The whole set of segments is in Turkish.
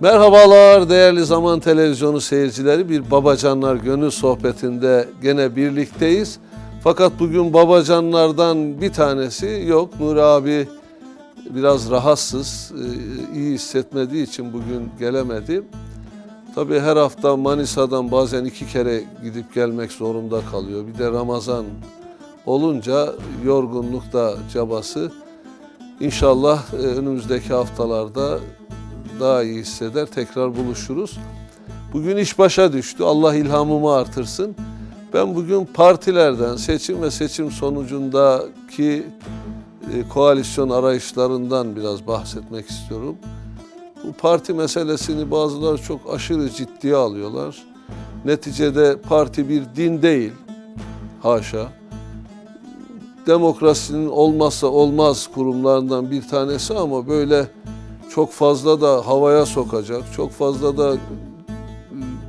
Merhabalar değerli Zaman Televizyonu seyircileri. Bir Babacanlar Gönül sohbetinde gene birlikteyiz. Fakat bugün babacanlardan bir tanesi yok. Nuri abi biraz rahatsız, e, iyi hissetmediği için bugün gelemedi. Tabii her hafta Manisa'dan bazen iki kere gidip gelmek zorunda kalıyor. Bir de Ramazan olunca yorgunluk da cabası. İnşallah e, önümüzdeki haftalarda daha iyi hisseder. Tekrar buluşuruz. Bugün iş başa düştü. Allah ilhamımı artırsın. Ben bugün partilerden, seçim ve seçim sonucundaki e, koalisyon arayışlarından biraz bahsetmek istiyorum. Bu parti meselesini bazıları çok aşırı ciddiye alıyorlar. Neticede parti bir din değil. Haşa. Demokrasinin olmazsa olmaz kurumlarından bir tanesi ama böyle çok fazla da havaya sokacak, çok fazla da e,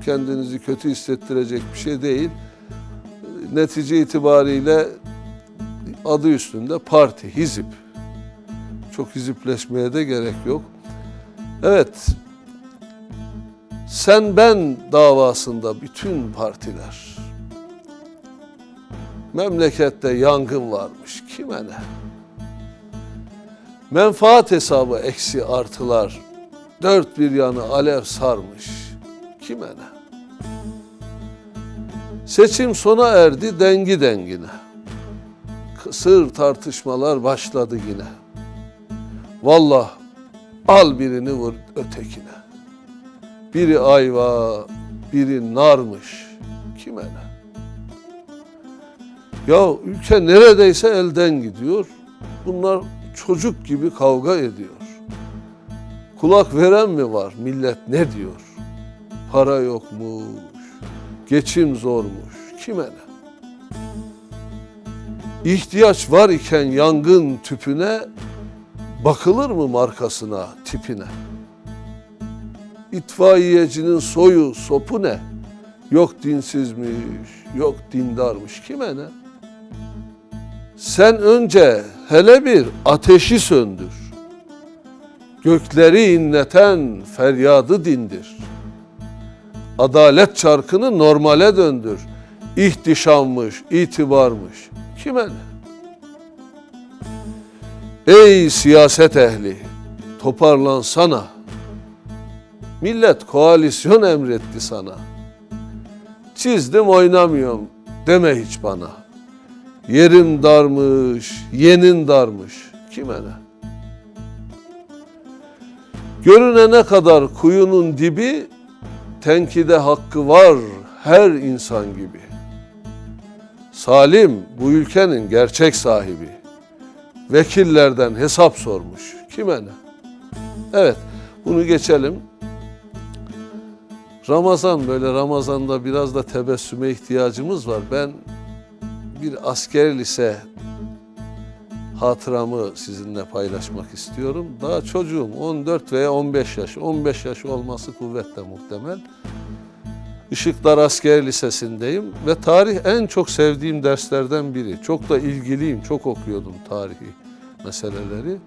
kendinizi kötü hissettirecek bir şey değil. Netice itibariyle adı üstünde parti, hizip. Çok hizipleşmeye de gerek yok. Evet, sen ben davasında bütün partiler memlekette yangın varmış kime ne? Menfaat hesabı eksi artılar dört bir yanı alev sarmış kime ne? Seçim sona erdi dengi dengine. Kısır tartışmalar başladı yine. Vallah al birini vur ötekine. Biri ayva, biri narmış. Kime ne? Ya ülke neredeyse elden gidiyor. Bunlar çocuk gibi kavga ediyor. Kulak veren mi var? Millet ne diyor? Para yokmuş, geçim zormuş. Kime ne? İhtiyaç var iken yangın tüpüne bakılır mı markasına, tipine? İtfaiyecinin soyu, sopu ne? Yok dinsizmiş, yok dindarmış. Kime ne? Sen önce hele bir ateşi söndür. Gökleri inleten feryadı dindir. Adalet çarkını normale döndür. İhtişammış, itibarmış. Kime ne? Ey siyaset ehli, toparlansana. Millet koalisyon emretti sana. Çizdim oynamıyorum deme hiç bana. Yerim darmış, yenin darmış. Kime ne? Görünene kadar kuyunun dibi, tenkide hakkı var her insan gibi. Salim bu ülkenin gerçek sahibi. Vekillerden hesap sormuş. Kime ne? Evet, bunu geçelim. Ramazan böyle Ramazan'da biraz da tebessüme ihtiyacımız var. Ben bir asker lise hatıramı sizinle paylaşmak istiyorum. Daha çocuğum 14 veya 15 yaş. 15 yaş olması kuvvetle muhtemel. Işıklar Asker Lisesi'ndeyim ve tarih en çok sevdiğim derslerden biri. Çok da ilgiliyim, çok okuyordum tarihi meseleleri.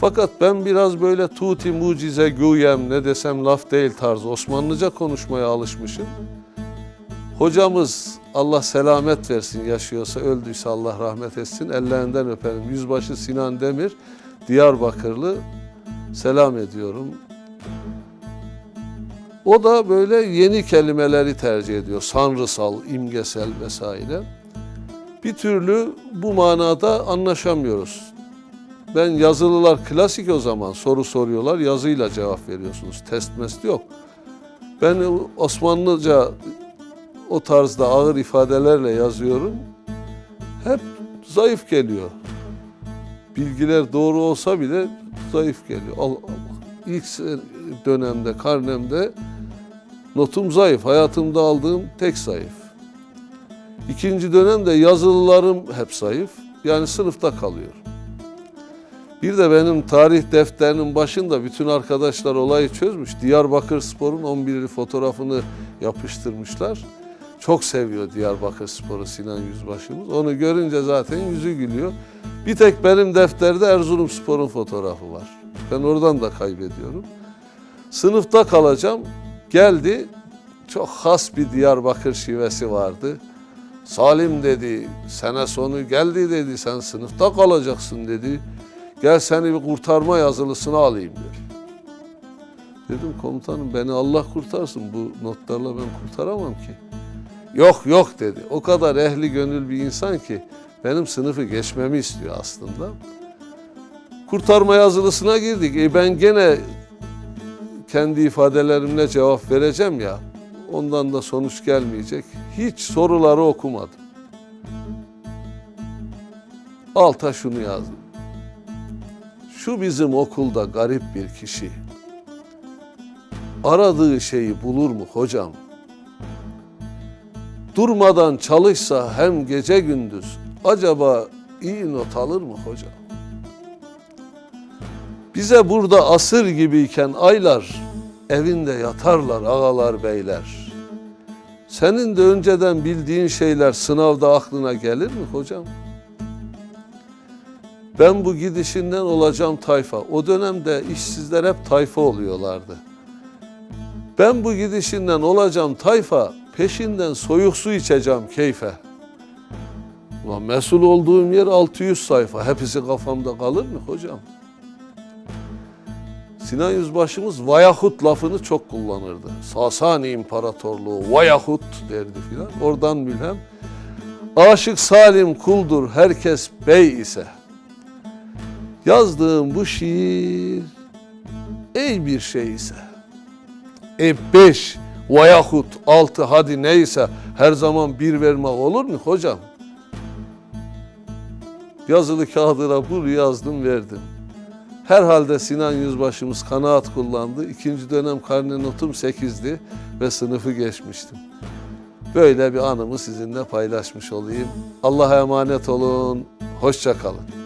Fakat ben biraz böyle tuti mucize güyem ne desem laf değil tarzı Osmanlıca konuşmaya alışmışım. Hocamız Allah selamet versin yaşıyorsa öldüyse Allah rahmet etsin ellerinden öperim. Yüzbaşı Sinan Demir Diyarbakırlı selam ediyorum. O da böyle yeni kelimeleri tercih ediyor. Sanrısal, imgesel vesaire. Bir türlü bu manada anlaşamıyoruz. Ben yazılılar klasik o zaman soru soruyorlar yazıyla cevap veriyorsunuz. Test mest yok. Ben Osmanlıca o tarzda ağır ifadelerle yazıyorum. Hep zayıf geliyor. Bilgiler doğru olsa bile zayıf geliyor. İlk dönemde, karnemde notum zayıf. Hayatımda aldığım tek zayıf. İkinci dönemde yazılılarım hep zayıf. Yani sınıfta kalıyorum. Bir de benim tarih defterinin başında bütün arkadaşlar olayı çözmüş. Diyarbakır Spor'un 11'li fotoğrafını yapıştırmışlar. Çok seviyor Diyarbakır Spor'u Sinan Yüzbaşımız. Onu görünce zaten yüzü gülüyor. Bir tek benim defterde Erzurum Spor'un fotoğrafı var. Ben oradan da kaybediyorum. Sınıfta kalacağım. Geldi. Çok has bir Diyarbakır şivesi vardı. Salim dedi, sene sonu geldi dedi, sen sınıfta kalacaksın dedi. Gel seni bir kurtarma yazılısına alayım dedi. Dedim komutanım beni Allah kurtarsın, bu notlarla ben kurtaramam ki. Yok yok dedi. O kadar ehli gönül bir insan ki benim sınıfı geçmemi istiyor aslında. Kurtarma yazılısına girdik. E ben gene kendi ifadelerimle cevap vereceğim ya. Ondan da sonuç gelmeyecek. Hiç soruları okumadım. Alta şunu yazdım. Şu bizim okulda garip bir kişi. Aradığı şeyi bulur mu hocam? Durmadan çalışsa hem gece gündüz acaba iyi not alır mı hocam? Bize burada asır gibiyken aylar evinde yatarlar ağalar beyler. Senin de önceden bildiğin şeyler sınavda aklına gelir mi hocam? Ben bu gidişinden olacağım tayfa. O dönemde işsizler hep tayfa oluyorlardı. Ben bu gidişinden olacağım tayfa, peşinden soyuk su içeceğim keyfe. Ulan mesul olduğum yer 600 sayfa. Hepsi kafamda kalır mı hocam? Sinan Yüzbaşımız vayahut lafını çok kullanırdı. Sasani İmparatorluğu vayahut derdi filan. Oradan mülhem. Aşık Salim kuldur herkes bey ise. Yazdığım bu şiir ey bir şey ise. E beş veyahut altı hadi neyse her zaman bir vermek olur mu hocam? Yazılı kağıdına bunu yazdım verdim. Herhalde Sinan Yüzbaşımız kanaat kullandı. İkinci dönem karne notum 8'di ve sınıfı geçmiştim. Böyle bir anımı sizinle paylaşmış olayım. Allah'a emanet olun. Hoşça kalın.